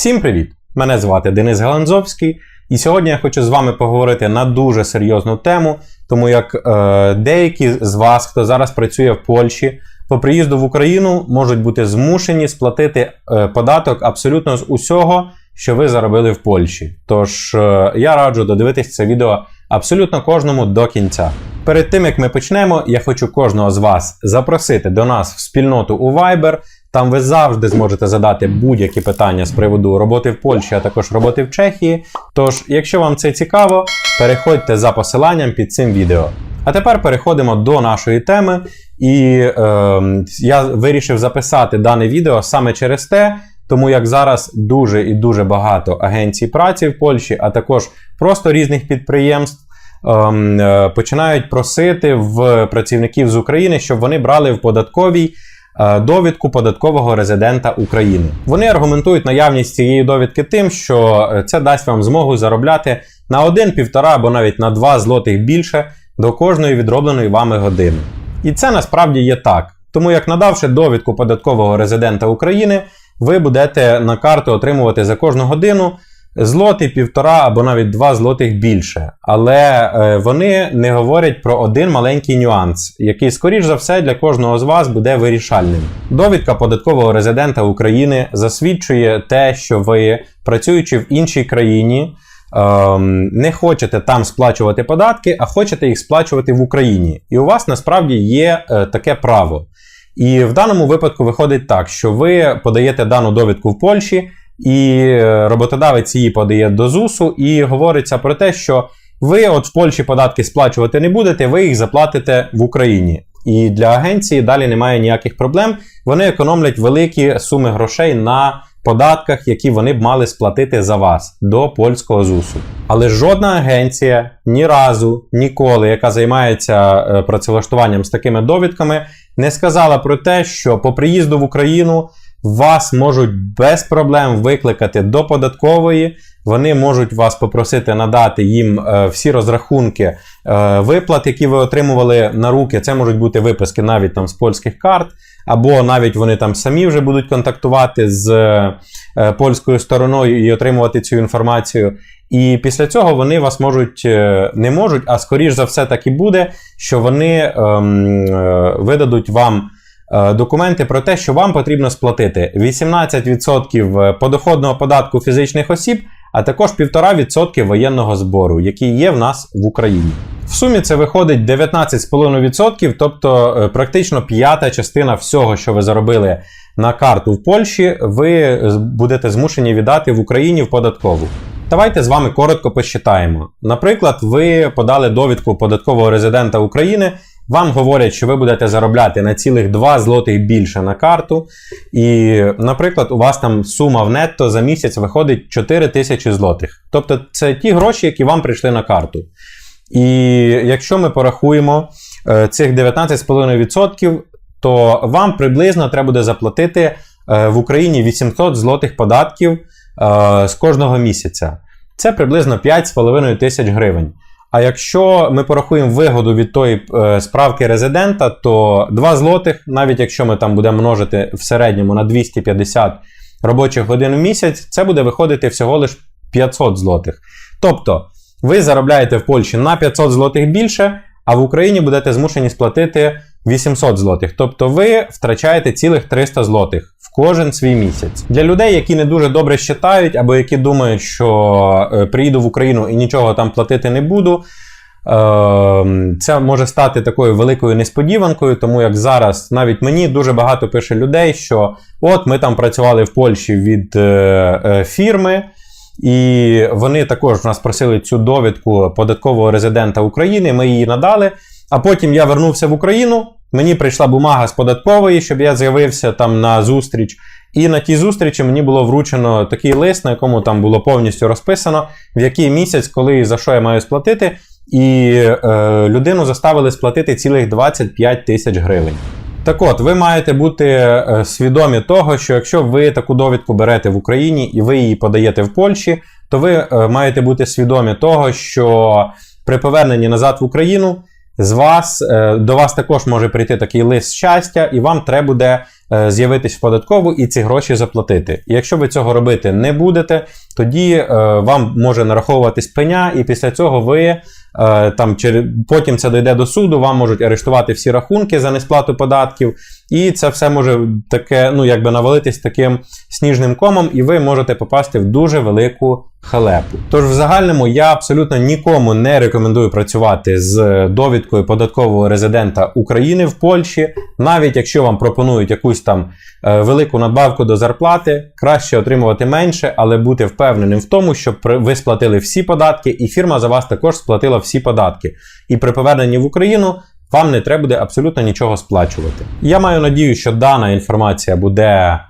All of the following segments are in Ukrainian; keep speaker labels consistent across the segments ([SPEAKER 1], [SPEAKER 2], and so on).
[SPEAKER 1] Всім привіт! Мене звати Денис Галанзовський, і сьогодні я хочу з вами поговорити на дуже серйозну тему, тому як е, деякі з вас, хто зараз працює в Польщі, по приїзду в Україну можуть бути змушені сплатити е, податок абсолютно з усього, що ви заробили в Польщі. Тож е, я раджу додивитись це відео абсолютно кожному до кінця. Перед тим як ми почнемо, я хочу кожного з вас запросити до нас в спільноту у Viber. Там ви завжди зможете задати будь-які питання з приводу роботи в Польщі, а також роботи в Чехії. Тож, якщо вам це цікаво, переходьте за посиланням під цим відео. А тепер переходимо до нашої теми. І е, я вирішив записати дане відео саме через те, тому як зараз дуже і дуже багато агенцій праці в Польщі, а також просто різних підприємств. ем, е, Починають просити в працівників з України, щоб вони брали в податковій довідку податкового резидента України. Вони аргументують наявність цієї довідки тим, що е, це дасть вам змогу заробляти на 1, 1,5 або навіть на 2 злотих більше до кожної відробленої вами години. І це насправді є так. Тому як надавши довідку податкового резидента України, ви будете на карту отримувати за кожну годину злотий, півтора або навіть два злотих більше. Але е, вони не говорять про один маленький нюанс, який, скоріш за все, для кожного з вас буде вирішальним. Довідка податкового резидента України засвідчує те, що ви, працюючи в іншій країні, ем, не хочете там сплачувати податки, а хочете їх сплачувати в Україні. І у вас насправді є е, таке право. І в даному випадку виходить так, що ви подаєте дану довідку в Польщі, і е, роботодавець її подає до ЗУСу, і говориться про те, що ви от в Польщі податки сплачувати не будете, ви їх заплатите в Україні. І для агенції далі немає ніяких проблем. Вони економлять великі суми грошей на податках, які вони б мали сплатити за вас до польського ЗУСу. Але жодна агенція ні разу, ніколи, яка займається е, працевлаштуванням з такими довідками, не сказала про те, що по приїзду в Україну вас можуть без проблем викликати до податкової. Вони можуть вас попросити надати їм е, всі розрахунки е, виплат, які ви отримували на руки. Це можуть бути виписки навіть там з польських карт, або навіть вони там самі вже будуть контактувати з е, польською стороною і отримувати цю інформацію. І після цього вони вас можуть не можуть, а скоріш за все так і буде, що вони ем, видадуть вам документи про те, що вам потрібно сплатити 18% подоходного податку фізичних осіб, а також 1,5% воєнного збору, який є в нас в Україні. В сумі це виходить 19,5%, тобто е, практично п'ята частина всього, що ви заробили на карту в Польщі, ви будете змушені віддати в Україні в податкову. Давайте з вами коротко посчитаємо. Наприклад, ви подали довідку податкового резидента України. Вам говорять, що ви будете заробляти на цілих 2 злотих більше на карту. І, наприклад, у вас там сума в нетто за місяць виходить 4 тисячі злотих. Тобто це ті гроші, які вам прийшли на карту. І якщо ми порахуємо е, цих 19,5%, то вам приблизно треба буде заплатити е, в Україні 800 злотих податків е, з кожного місяця. Це приблизно 5,5 тисяч гривень. А якщо ми порахуємо вигоду від тої е, справки резидента, то 2 злотих, навіть якщо ми там будемо множити в середньому на 250 робочих годин в місяць, це буде виходити всього лише 500 злотих. Тобто, ви заробляєте в Польщі на 500 злотих більше, а в Україні будете змушені сплатити 800 злотих. Тобто ви втрачаєте цілих 300 злотих в кожен свій місяць. Для людей, які не дуже добре считають, або які думають, що е, приїду в Україну і нічого там платити не буду. е, Це може стати такою великою несподіванкою, тому як зараз навіть мені дуже багато пише людей, що от ми там працювали в Польщі від е, е, фірми, і вони також в нас просили цю довідку податкового резидента України. Ми її надали. А потім я вернувся в Україну. Мені прийшла бумага з податкової, щоб я з'явився там на зустріч. І на тій зустрічі мені було вручено такий лист, на якому там було повністю розписано, в який місяць, коли і за що я маю сплатити. І е, людину заставили сплатити цілих 25 тисяч гривень. Так от, ви маєте бути е, свідомі того, що якщо ви таку довідку берете в Україні і ви її подаєте в Польщі, то ви е, маєте бути свідомі того, що при поверненні назад в Україну з вас, е, до вас також може прийти такий лист щастя, і вам треба буде е, з'явитись в податкову і ці гроші заплатити. І якщо ви цього робити не будете, тоді е, вам може нараховуватись пеня, і після цього ви там потім це дойде до суду, вам можуть арештувати всі рахунки за несплату податків, і це все може таке, ну якби навалитись таким сніжним комом, і ви можете попасти в дуже велику халепу. Тож, в загальному я абсолютно нікому не рекомендую працювати з довідкою податкового резидента України в Польщі, навіть якщо вам пропонують якусь там е, велику надбавку до зарплати, краще отримувати менше, але бути впевненим в тому, що ви сплатили всі податки, і фірма за вас також сплатила всі податки. І при поверненні в Україну вам не треба буде абсолютно нічого сплачувати. Я маю надію, що дана інформація буде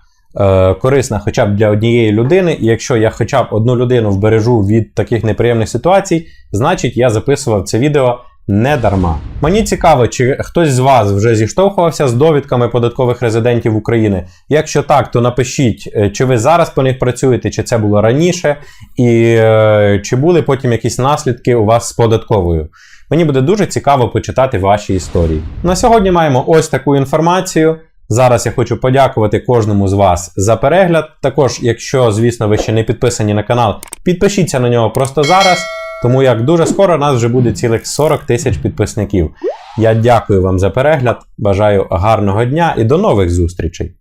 [SPEAKER 1] е, корисна хоча б для однієї людини. І якщо я хоча б одну людину вбережу від таких неприємних ситуацій, значить я записував це відео не дарма. Мені цікаво, чи хтось з вас вже зіштовхувався з довідками податкових резидентів України. Якщо так, то напишіть, е, чи ви зараз по них працюєте, чи це було раніше, і е, чи були потім якісь наслідки у вас з податковою. Мені буде дуже цікаво почитати ваші історії. На сьогодні маємо ось таку інформацію. Зараз я хочу подякувати кожному з вас за перегляд. Також, якщо, звісно, ви ще не підписані на канал, підпишіться на нього просто зараз, тому як дуже скоро нас вже буде цілих 40 тисяч підписників. Я дякую вам за перегляд, бажаю гарного дня і до нових зустрічей!